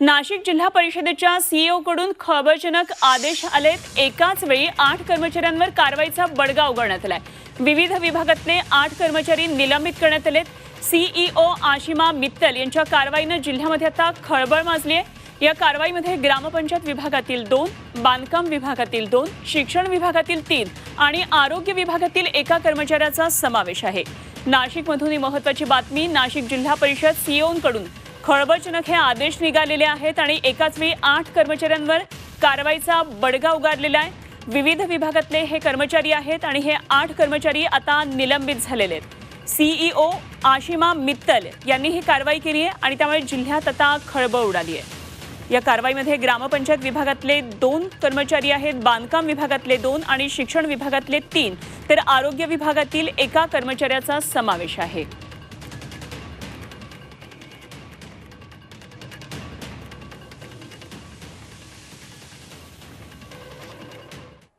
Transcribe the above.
नाशिक जिल्हा परिषदेच्या सीईओकडून खळबळजनक आदेश आलेत. एकाच वेळी आठ कर्मचाऱ्यांवर कारवाईचा बडगा उघडण्यात आलाय. विविध विभागातले आठ कर्मचारी निलंबित करण्यात आलेत. सीईओ आशिमा मित्तल यांच्या कारवाईनं जिल्ह्यामध्ये आता खळबळ माजली आहे. या कारवाईमध्ये ग्रामपंचायत विभागातील दोन बांधकाम विभागातील दोन शिक्षण विभागातील तीन आणि आरोग्य विभागातील एका कर्मचाऱ्याचा समावेश आहे. नाशिकमधून ही महत्वाची बातमी नाशिक जिल्हा परिषद सीईओंकडून खळबळजनक हे आदेश निघालेले आहेत आणि एकाच वेळी आठ कर्मचाऱ्यांवर कारवाईचा बडगा उगारलेला आहे. विविध विभागातले हे कर्मचारी आहेत आणि हे आठ कर्मचारी आता निलंबित झालेले आहेत. सीईओ आशिमा मित्तल यांनी ही कारवाई केली आहे आणि त्यामुळे जिल्ह्यात आता खळबळ उडाली आहे. या कारवाईमध्ये ग्रामपंचायत विभागातले दोन कर्मचारी आहेत बांधकाम विभागातले दोन आणि शिक्षण विभागातले तीन. तर आरोग्य विभागातील एका कर्मचाऱ्याचा समावेश आहे.